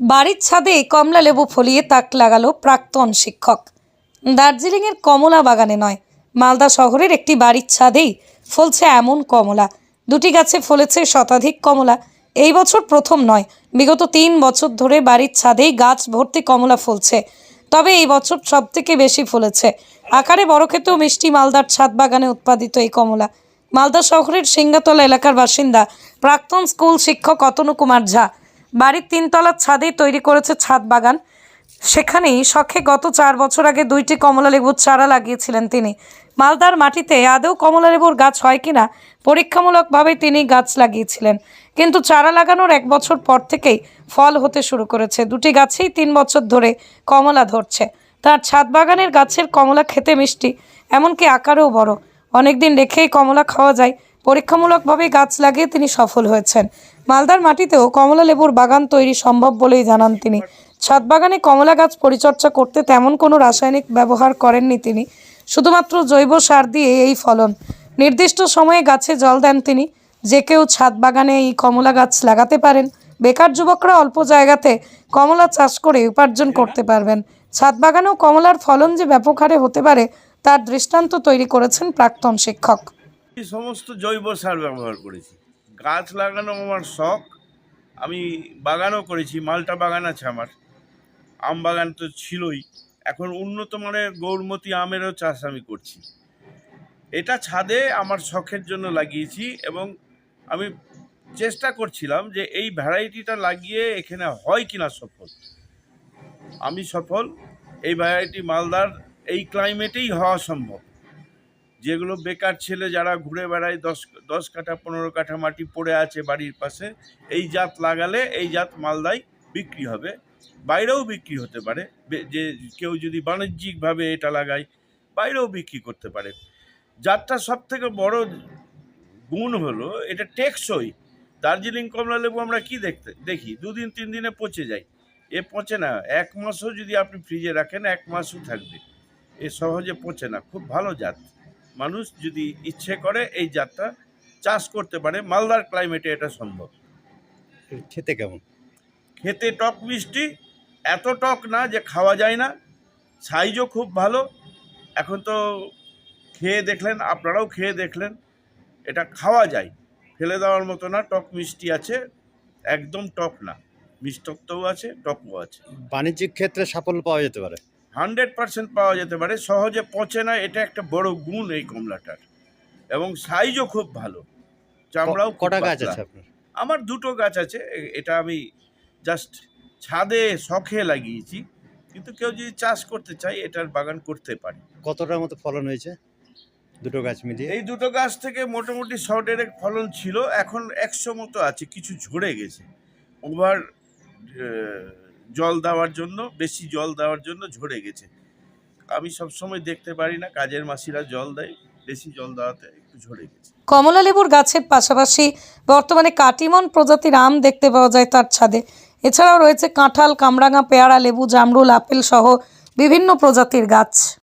বাড়ির ছাদে কমলা লেবু ফলিয়ে তাক লাগালো প্রাক্তন শিক্ষক। দার্জিলিংয়ের কমলা বাগানে নয়, মালদা শহরের একটি বাড়ির ছাদেই ফলছে এমন কমলা। দুটি গাছে ফলেছে শতাধিক কমলা। এই বছর প্রথম নয়, বিগত তিন বছর ধরে বাড়ির ছাদেই গাছ ভর্তি কমলা ফলছে। তবে এই বছর সব থেকে বেশি ফলেছে। আকারে বড় ক্ষেতেও মিষ্টি মালদার ছাদ বাগানে উৎপাদিত এই কমলা। মালদা শহরের সিঙ্গাতলা এলাকার বাসিন্দা প্রাক্তন স্কুল শিক্ষক অতনু কুমার ঝা বাড়ির তিনতলার ছাদেই তৈরি করেছে ছাদ বাগান। সেখানেই শখে গত চার বছর আগে দুইটি কমলা লেবুর চারা লাগিয়েছিলেন তিনি। মালদার মাটিতে আদৌ কমলা লেবুর গাছ হয় কিনা, পরীক্ষামূলকভাবে তিনি গাছ লাগিয়েছিলেন। কিন্তু চারা লাগানোর এক বছর পর থেকেই ফল হতে শুরু করেছে। দুটি গাছেই তিন বছর ধরে কমলা ধরছে। তার ছাদ বাগানের গাছের কমলা খেতে মিষ্টি, এমনকি আকারেও বড়। অনেকদিন রেখেই কমলা খাওয়া যায় পরীক্ষামূলকভাবে গাছ লাগিয়ে তিনি সফল হয়েছেন। মালদার মাটিতেও কমলা লেবুর বাগান তৈরি সম্ভব বলেই জানান তিনি। ছাদ বাগানে কমলা গাছ পরিচর্যা করতে তেমন কোনো রাসায়নিক ব্যবহার করেননি তিনি। শুধুমাত্র জৈব সার দিয়ে এই ফলন। নির্দিষ্ট সময়ে গাছে জল দেন তিনি। যে কেউ ছাদ বাগানে এই কমলা গাছ লাগাতে পারেন। বেকার যুবকরা অল্প জায়গাতে কমলা চাষ করে উপার্জন করতে পারবেন। ছাদ বাগানেও কমলার ফলন যে ব্যাপক হারে হতে পারে, তার দৃষ্টান্ত তৈরি করেছেন প্রাক্তন শিক্ষক। এই সমস্ত জৈব সার ব্যবহার করেছি। গাছ লাগানো আমার শখ। আমি বাগানও করেছি, মালটা বাগান আছে আমার। আম বাগান তো ছিলই। এখন উন্নত মানের গৌরমতি আমেরও চাষ আমি করছি। এটা ছাদে আমার শখের জন্য লাগিয়েছি এবং আমি চেষ্টা করছিলাম যে এই ভ্যারাইটিটা লাগিয়ে এখানে হয় কিনা সফল। আমি সফল, এই ভ্যারাইটি মালদার এই ক্লাইমেটেই হওয়া সম্ভব। যেগুলো বেকার ছেলে যারা ঘুরে বেড়ায়, দশ দশ কাঠা, পনেরো কাঠা মাটি পড়ে আছে বাড়ির পাশে, এই জাত লাগালে এই জাত মালদায় বিক্রি হবে। বাইরেও বিক্রি হতে পারে। যে কেউ যদি বাণিজ্যিকভাবে এটা লাগায়, বাইরেও বিক্রি করতে পারে। জাতটা সব থেকে বড় গুণ হলো, এটা টেকসই। দার্জিলিং কমলা লেবু আমরা কি দেখতে, দেখি? দুদিন, তিন দিনে পচে যায়। এ পচে না, এক মাসও যদি আপনি ফ্রিজে রাখেন, এক মাসও থাকবে। এ সহজে পচে না। খুব ভালো জাত। মানুষ যদি ইচ্ছে করে এই জাতটা চাষ করতে পারে মালদার ক্লাইমেটে এটা সম্ভব। খেতে কেমন? খেতে টক মিষ্টি এত টক না যে খাওয়া যায় না সাইজও খুব ভালো। এখন তো খেয়ে দেখলেন আপনারাও খেয়ে দেখলেন এটা খাওয়া যায়। ফেলে দেওয়ার মতো না টক মিষ্টি আছে একদম টক না। মিষ্টত্বও আছে টকও আছে। বাণিজ্যিক ক্ষেত্রে সাফল্য পাওয়া যেতে পারে। হান্ড্রেড পার্সেন্ট পাওয়া যেতে পারে সহজে পচে না এটা একটা বড় গুণ এই কমলাটার। এবং সাইজও খুব ভালো চামড়াও কটা গাছ আছে আপনার? আমার দুটো গাছ আছে এটা আমি জাস্ট ছাদে শখে লাগিয়েছি কিন্তু কেউ যদি চাষ করতে চায় এটার বাগান করতে পারে। কতটার মতো ফলন হয়েছে? দুটো গাছ মিলিয়ে? এই দুটো গাছ থেকে মোটামুটি শ ডেরেক ফলন ছিল এখন একশো মতো আছে কিছু ঝরে গেছে। ওভার জল দেওয়ার জন্য, বেশি জল দেওয়ার জন্য ঝরে গেছে। আমি সবসময় দেখতে পারি না, কাজের মাসিরা জল দেয়, বেশি জল দেওয়াতে একটু ঝরে গেছে। কমলা লেবুর গাছের পাশাপাশি বর্তমানে কাটিমন প্রজাতির আম দেখতে পাওয়া যায় তার ছাদে। এছাড়াও রয়েছে কাঁঠাল, কামরাঙা, পেয়ারা, লেবু, জামরুল, আপেল সহ বিভিন্ন প্রজাতির গাছ।